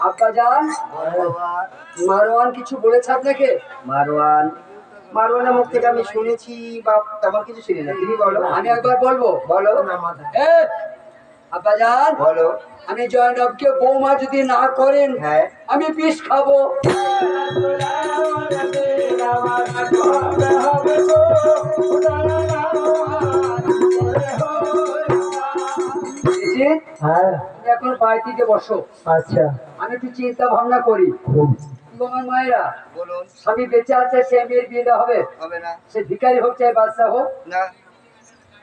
আব্বা যান মারওয়ান কিছু বলেছে আপনাকে? মারওয়ান। মারওয়ানের মুখ থেকে আমি শুনেছি বা তেমন কিছু শুনি না। তুমি বলো। আমি একবার বলব? বলো। আব্বা যান বলো। আমি জয়নবকে বৌমা যদি না করেন হ্যাঁ। আমি বিষ খাব। হ্যাঁ। তুমি এখন বাড়িতে বসো। আচ্ছা। আমি একটু চিন্তা ভাবনা করি আমার মায়েরা বলুন। স্বামী বেঁচে আছে সে মেয়ের বিয়ে হবে? হবে না। সে ভিকারি হোক চাই বাচ্চা হোক? না।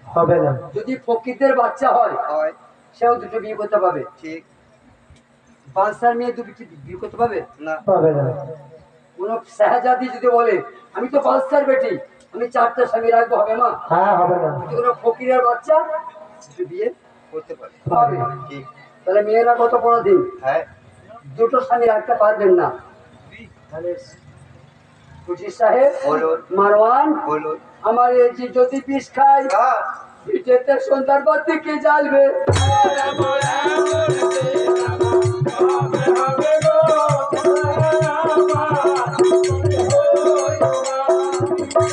হবে না। যদি ফকিরদের বাচ্চা হয় হয়। সেও দুটো বিয়ে করতে পারবে। ঠিক। বাদশার মেয়ে দুটো বিয়ে করতে পারবে? না। কোন শাহজাদি যদি বলে আমি তো বাদশার বেটি আমি চারটা স্বামী রাখব হবে মা? হ্যাঁ হবে না। কোনো ফকিরের বাচ্চা বিয়ে? করতে পারে। তাহলে মেয়েরা কত দিন হ্যাঁ। দুটো স্বামী রাখতে পারবেন না। তাহলে সাহেব বলুন। মারওয়ান বলুন। আমার এই যদি বিষ খাই কার? পিঠেতে সন্ধ্যার বাদ কে জ্বালবে।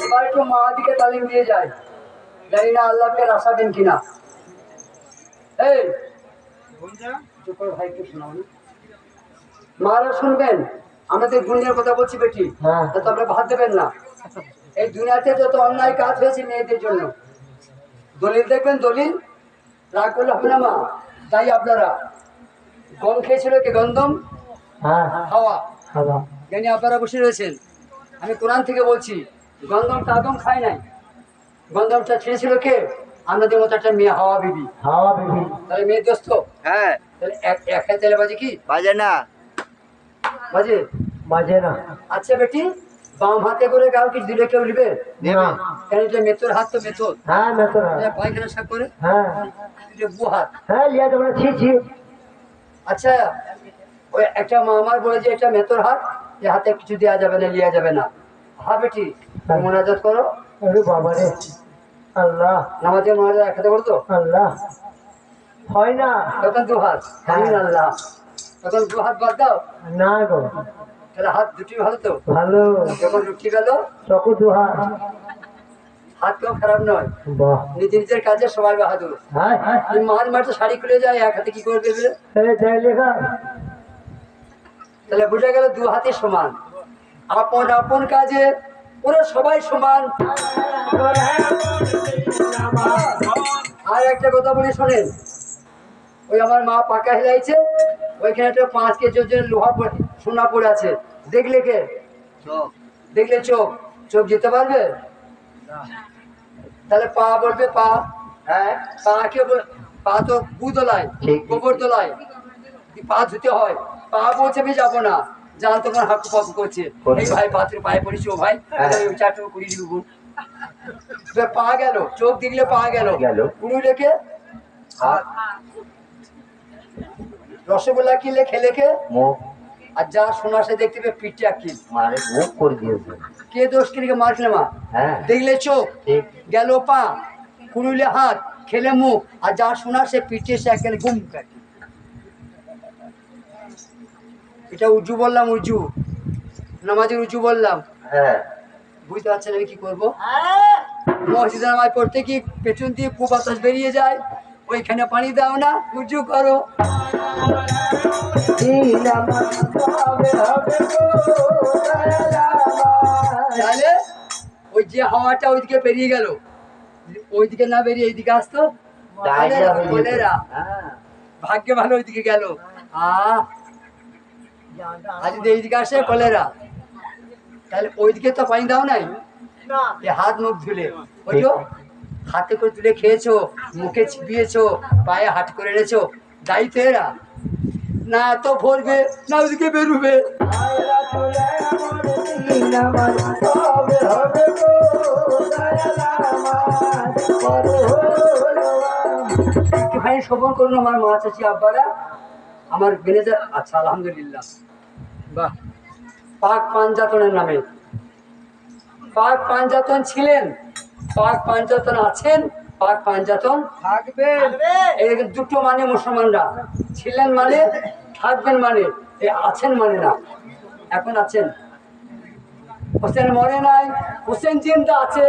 এবার একটু মা দিকে তালিম দিয়ে যায়। জানি না আল্লাহকে রাশা দেন কিনা। এই। চুপ ভাই একটু শোনাও না। মারা শুনবেন? আমাদের দুনিয়ার কথা বলছি বেটি। হ্যাঁ। তা তোমরা ভাত দেবেন না। এই দুনিয়াতে যত অন্যায় কাজ হয়েছে মেয়েদের জন্য। দলিল দেখবেন? দলিল? রাগ করলে হবে না মা। তাই আপনারা। গম খেয়েছিল কি গন্ধম? হ্যাঁ। হাওয়া। জ্ঞানী আপনারা বসে রয়েছেন। আমি কোরআন থেকে বলছি গন্ধমটা আদম খায় নাই। গন্ধমটা ছেড়েছিল কে? আপনাদের মতো একটা মেয়ে হাওয়া বিবি। হাওয়া বিবি। তাহলে মেয়ে দোস্ত? হ্যাঁ। তাহলে এক তেলে বাজে কি? বাজে না। বাজে? বাজে না। আচ্ছা বেটি বাম হাতে করে কাউ দিলে কেউ নিবে? না। কেন এটা মেথর হাত তো হ্যাঁ মেতর পায়খানা সাপ করে? হ্যাঁ। এটা বু হাত। হ্যাঁ লিয়া তোমরা ছি ছি। আচ্ছা ওই একটা মামার বলে যে এটা মেথর হাত এ হাতে কিছু দেওয়া যাবে না লিয়া যাবে না। হ্যাঁ বেটি মোনাজাত করো। বাবা রে আল্লাহ। নামাজে মোনাজাত এক হাতে করো আল্লাহ। হয় না। তখন দু হাত আমিন আল্লাহ। তখন দু হাত বাদ দাও। না গো। তাহলে হাত দুটি ভালো তো? ভালো। যখন রুটি গেল চকু দুহা হাত হাত কেউ খারাপ নয়। বাহ। নিজের কাজে সবাই বাহাদুর। হ্যাঁ। মান মারতে শাড়ি খুলে যায় এক হাতে কি করে দেবে এই যাই লেখা। তাহলে বুঝে গেল দু হাতে সমান। আপন আপন কাজে ওরা সবাই সমান। আর একটা কথা বলি শোনেন। ওই আমার মা পাকা হেলাইছে ওইখানে একটা পাঁচ কেজি ওজনের লোহা পড়ে সোনা পড়ে আছে। দেখলে কে? দেখলে চোখ? চোখ যেতে পারবে? তাহলে পা বলবে পা। হ্যাঁ। পা কে পা তো গু দোলায় ঠিক। গোবর দোলায় পা ধুতে হয়। পা বলছে আমি যাব না। জান তোমার হাকু পাকু করছে। এই ভাই পাত্র পায়ে পড়েছি ও ভাই। চারটে কুড়ি দিবি। পা গেল চোখ দেখলে পা গেল। গেল। লেখে রসগোল্লা কি লেখে লেখে মুখ আর যা শোনা সে দেখতে পেয়ে পিঠটা কি কে দোষ কিনে মারলে মা? হ্যাঁ। দেখলে চোখ গেল পা কুড়ুলে হাত খেলে মুখ আর যা শোনা সে পিঠে সে একেবারে ঘুম কাটে এটা উজু বললাম উজু। নামাজের উজু বললাম। হ্যাঁ। বুঝতে পারছেন আমি কি করব? মসজিদে নামাজ পড়তে কি পেছন দিয়ে খুব বাতাস বেরিয়ে যায় ওইখানে পানি দাও না উজু করো। তাহলে ওই যে হাওয়াটা ওইদিকে বেরিয়ে গেল। ওইদিকে না বেরিয়ে এইদিকে আসতো? হয়ে হ্যাঁ। ভাগ্যে ভালো ওইদিকে গেল। আহ। যদি এইদিকে আসে কলেরা। তাহলে ওইদিকে তো পানি দাও নাই? হাত মুখ ধুলে। ওইটো হাতে করে তুলে খেয়েছো মুখে চিপিয়েছো পায়ে হাট করে এনেছো। দায়িত্ব এরা। না তো ভরবে না ওইদিকে বেরোবে। ভাই শোভন করুন আমার মা চাচি আব্বারা। আমার ম্যানেজার আচ্ছা আলহামদুলিল্লাহ। বাহ। পাক পাঞ্জাতনের নামে। পাক পাঞ্জাতন ছিলেন পাক পাঞ্জাতন আছেন পাক পাঞ্জাতন থাকবে। এই দুটো মানে মুসলমানরা। ছিলেন মানে থাকবেন মানে এ আছেন মানে না। এখন আছেন। হোসেন মরে নাই হোসেন চিন্তা আছে।